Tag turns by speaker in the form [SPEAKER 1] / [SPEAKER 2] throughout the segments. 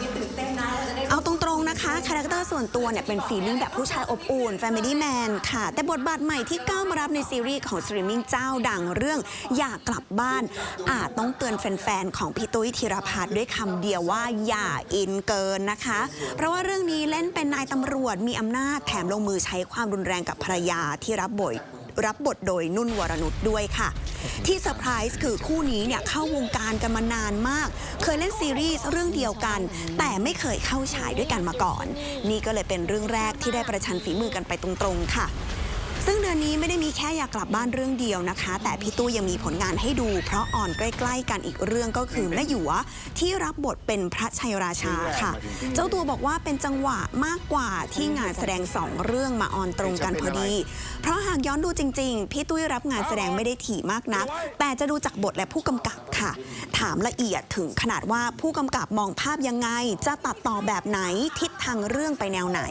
[SPEAKER 1] นี่ตื่นเต้นนะเราจะได้
[SPEAKER 2] เอาตรงๆนะคะ คาแรคเตอร์ส่วนตัวเนี่ยเป็นฟีลลิ่งแบบผู้ชายอบอุ่น Family Man ค่ะ แต่บทบาทใหม่ที่ก้าวมารับในซีรีส์ของสตรีมมิ่งเจ้าดังเรื่องอยากกลับบ้าน อาจต้องเตือนแฟนๆ ของพี่ตุ้ยธีรพัฒน์ด้วยคำเดียวว่าอย่าอินเกินนะคะ เพราะว่าเรื่องนี้เล่นเป็นนายตำรวจมีอำนาจแถมลงมือใช้ความรุนแรงกับภรรยาที่รับบท รับบทโดยนุ่นวรนุชด้วยค่ะ ที่เซอร์ไพรส์คือคู่นี้เนี่ยเข้าวงการกันมานานมาก เคยเล่นซีรีส์เรื่องเดียวกัน แต่ไม่เคยเข้าฉายด้วยกันมาก่อน นี่ก็เลยเป็นเรื่องแรกที่ได้ประชันฝีมือกันไปตรงๆค่ะ ซึ่งเดือนนี้ไม่ได้มีแค่อยากกลับบ้านเรื่องเดียวนะคะ แต่พี่ตู้ยังมีผลงานให้ดู เพราะอ่อนใกล้ ๆ กันอีกเรื่องก็คือแม่หยวที่รับบทเป็นพระชัยราชาค่ะ เจ้าตัวบอกว่าเป็นจังหวะมากกว่าที่งานแสดงสองเรื่องมาออนตรงกันพอดี เพราะหากย้อนดูจริง ๆ พี่ตุ้ยรับงานแสดงไม่ได้ถี่มากนัก แต่จะดูจากบทและผู้กำกับค่ะ ถามละเอียดถึงขนาดว่าผู้กำกับมองภาพยังไง จะตัดต่อแบบไหนทิศทางเรื่องไปแนวไหน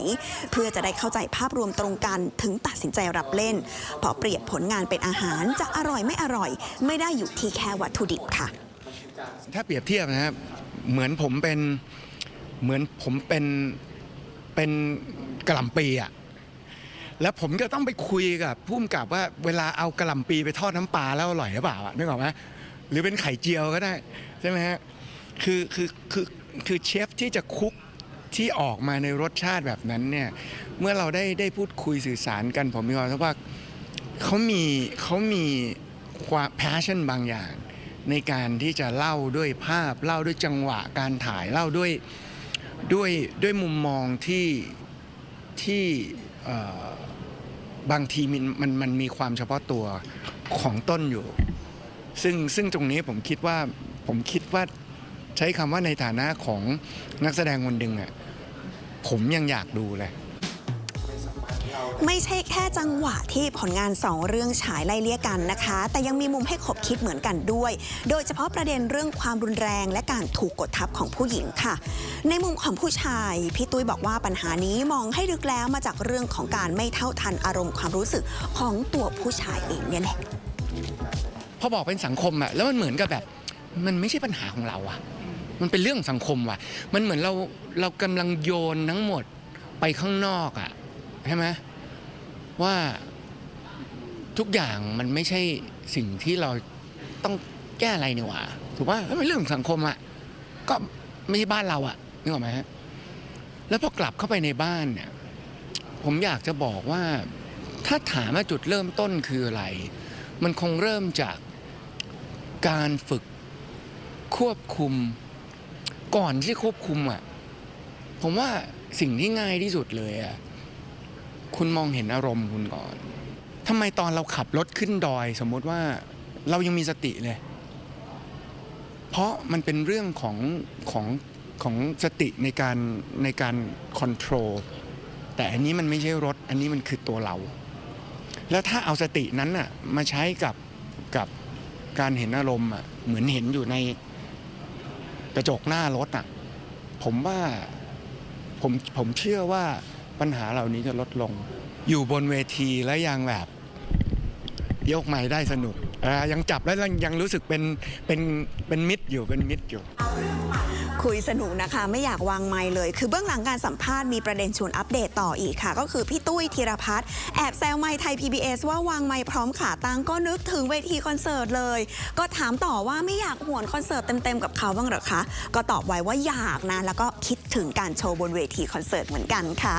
[SPEAKER 2] เพื่อจะได้เข้าใจภาพรวมตรงกันถึงตัดสินใจรับเล่น เพราะเปรียบผลงานเป็นอาหารจะอร่อยไม่อร่อย ไม่ได้อยู่ที่แค่วัตถุดิบค่ะ
[SPEAKER 3] ถ้าเปรียบเทียบนะครับเหมือนผมเป็นเหมือนผมเป็นเป็นกระหล่ำปีอะแล้วผมจะต้องไปคุยกับผู้กำกับว่าเวลาเอากระหล่ำปีไปทอดน้ำปลาแล้วอร่อยหรือเปล่าอะนึกออกไหมหรือเป็นไข่เจียวก็ได้ใช่ไหมฮะคือคือคือคือเชฟที่จะคุกที่ออกมาในรสชาติแบบนั้นเนี่ย เมื่อเราได้ได้พูดคุยสื่อสารกัน ผมมีความรู้สึกว่าเขามีเขามีความ passion บางอย่าง ในการที่จะเล่าด้วยภาพเล่าด้วยจังหวะการถ่ายเล่าด้วยด้วยด้วยมุมมองที่ที่บางทีมันมันมันมีความเฉพาะตัวของต้นอยู่ ซึ่งซึ่งตรงนี้ผมคิดว่าผมคิดว่าใช้คำว่าในฐานะของนักแสดงคนหนึ่งอะผมยังอยากดูเลย
[SPEAKER 2] ไม่ใช่แค่จังหวะที่ผลงานสองเรื่องฉายไล่เลี่ยกันนะคะ แต่ยังมีมุมให้ขบคิดเหมือนกันด้วย โดยเฉพาะประเด็นเรื่องความรุนแรงและการถูกกดทับของผู้หญิงค่ะ ในมุมของผู้ชาย พี่ตุ้ยบอกว่าปัญหานี้มองให้ลึกแล้วมาจากเรื่องของการไม่เท่าทันอารมณ์ความรู้สึกของตัวผู้ชายเองเนี่ยแหละ
[SPEAKER 3] พอบอกเป็นสังคมอะแล้วมันเหมือนกับแบบมันไม่ใช่ปัญหาของเราอะมันเป็นเรื่องสังคมว่ะ มันเหมือนเราเรากำลังโยนทั้งหมดไปข้างนอกอะใช่ไหม ว่าทุกอย่างมันไม่ใช่สิ่งที่เราต้องแก้อะไรนี่หว่าถูกป่ะมันเรื่องของสังคมอะก็ไม่ใช่บ้านเราอะนึกออกไหมฮะแล้วพอกลับเข้าไปในบ้านเนี่ยผมอยากจะบอกว่า ถ้าถามว่าจุดเริ่มต้นคืออะไร มันคงเริ่มจากการฝึกควบคุม ก่อนที่ควบคุมอะผมว่าสิ่งที่ง่ายที่สุดเลยอะ คุณมองเห็นอารมณ์คุณก่อนทำไมตอนเราขับรถขึ้นดอย สมมติว่าเรายังมีสติเลย เพราะมันเป็นเรื่องของของของสติในการในการคอนโทรลแต่อันนี้มันไม่ใช่รถ อันนี้มันคือตัวเรา แล้วถ้าเอาสตินั้นน่ะมาใช้กับกับการเห็นอารมณ์อะเหมือนเห็นอยู่ในกระจกหน้ารถอะผมว่าผมผมเชื่อว่า ปัญหาเหล่านี้จะลดลง อยู่บนเวทีและยังแบบ ยกไม้ได้สนุกยังจับแล้วยังรู้สึกเป็นเป็นเป็นมิตรอยู่เป็นมิตรอยู่
[SPEAKER 2] คุยสนุกนะคะ ไม่อยากวางไมค์เลย คือเบื้องหลังการสัมภาษณ์มีประเด็นชวนอัปเดตต่ออีกค่ะ ก็คือพี่ตุ้ยธีรพัฒน์แอบแซวไมค์ไทย PBS ว่าวางไมค์พร้อมขาตั้งก็นึกถึงเวทีคอนเสิร์ตเลย ก็ถามต่อว่าไม่อยากหวนคอนเสิร์ตเต็มๆกับเขาบ้างหรอคะ ก็ตอบไว้ว่าอยากนะ แล้วก็คิดถึงการโชว์บนเวทีคอนเสิร์ตเหมือนกันค่ะ